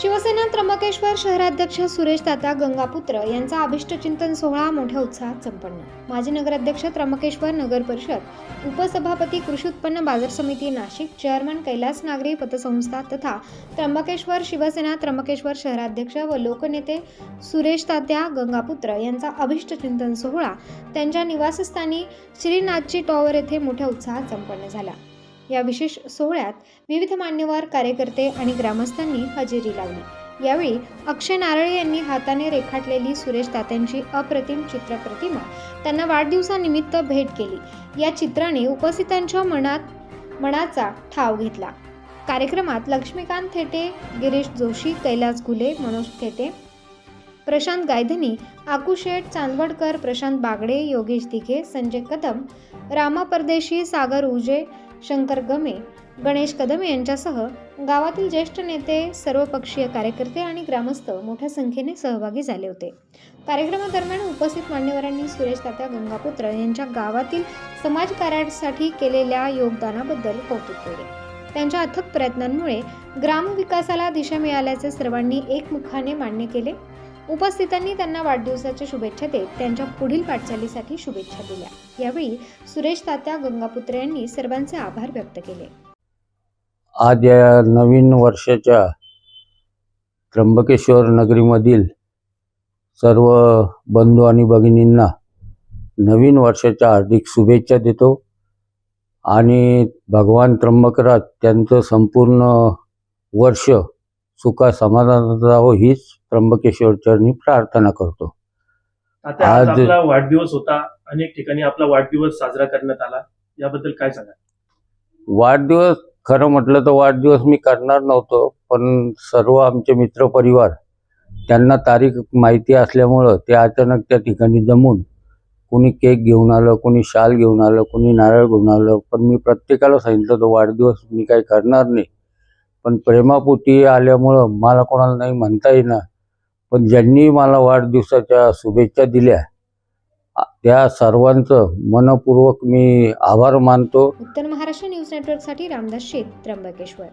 शिवसेना त्र्यंबकेश्वर शहराध्यक्ष सुरेश तात्या गंगापुत्र यांचा अभिष्टचिंतन सोहळा मोठ्या उत्साहात संपन्न. माजी नगराध्यक्ष त्र्यंबकेश्वर नगर परिषद उपसभापती कृषी उत्पन्न बाजार समिती नाशिक चेअरमन कैलास नागरी पतसंस्था तथा त्र्यंबकेश्वर शिवसेना त्र्यंबकेश्वर शहराध्यक्ष व लोकनेते सुरेश तात्या गंगापुत्र यांचा अभिष्टचिंतन सोहळा त्यांच्या निवासस्थानी श्रीनाथची टॉवर येथे मोठ्या उत्साहात संपन्न झाला. या विशेष सोहळ्यात विविध मान्यवर कार्यकर्ते आणि ग्रामस्थांनी हजेरी लावली. यावेळी अक्षय नारळे यांनी हाताने रेखाटलेली सुरेश तात्यांची अप्रतिम चित्रप्रतिमा त्यांना वाढदिवसानिमित्त भेट केली. या चित्राने उपस्थितांच्या मनात मनाचा ठाव घेतला. कार्यक्रमात लक्ष्मीकांत थेटे गिरीश जोशी कैलास घुले मनोज थेटे प्रशांत गायधनी आकुशेठ चांदवडकर प्रशांत बागडे योगेश दिघे संजय कदम रामा परदेशी सागर उजे शंकर गमे गणेश कदम यांच्यासह गावातील ज्येष्ठ नेते सर्वपक्षीय कार्यकर्ते आणि ग्रामस्थ मोठ्या संख्येने सहभागी झाले होते. कार्यक्रमादरम्यान उपस्थित मान्यवरांनी सुरेश तात्या गंगापुत्र यांच्या गावातील समाजकार्यासाठी केलेल्या योगदानाबद्दल कौतुक केले. त्यांच्या अथक प्रयत्नांमुळे ग्रामविकासाला दिशा मिळाल्याचे सर्वांनी एकमुखाने मान्य केले. उपस्थितांनी त्यांना वाढदिवसाच्या शुभेच्छा देत त्यांच्या पुढील वाटचालीसाठी शुभेच्छा दिल्या. यावेळी सुरेश तात्या गंगापुत्र यांनी सर्वांचे आभार व्यक्त केले. आज या नवीन वर्षाच्या त्र्यंबकेश्वर नगरीमधील सर्व बंधू आणि भगिनींना नवीन वर्षाच्या हार्दिक शुभेच्छा देतो आणि भगवान त्र्यंबकराज त्यांचं संपूर्ण वर्ष सुखा समाधानात राहावं हीच त्र्यंबकेश्वर चरणी प्रार्थना करतो. आता आज आज- आपला वाढदिवस होता. अनेक ठिकाणी आपला वाढदिवस साजरा करण्यात आला. याबद्दल काय सांगा वाढदिवस खरं म्हटलं तर वाढदिवस मी करणार नव्हतो पण सर्व आमचे मित्रपरिवार त्यांना तारीख माहिती असल्यामुळं ते अचानक त्या ठिकाणी जमून कोणी केक घेऊन आलं कोणी शाल घेऊन आलं कोणी नारळ घेऊन आलं पण मी प्रत्येकाला सांगितलं तो वाढदिवस मी काही करणार नाही. पण प्रेमापोटी आल्यामुळं मला कोणाला नाही म्हणता येणार. पण ज्यांनी मला वाढदिवसाच्या शुभेच्छा दिल्या त्या सर्वांचं मनपूर्वक मी आभार मानतो. उत्तर महाराष्ट्र न्यूज नेटवर्कसाठी रामदास शेत त्र्यंबकेश्वर.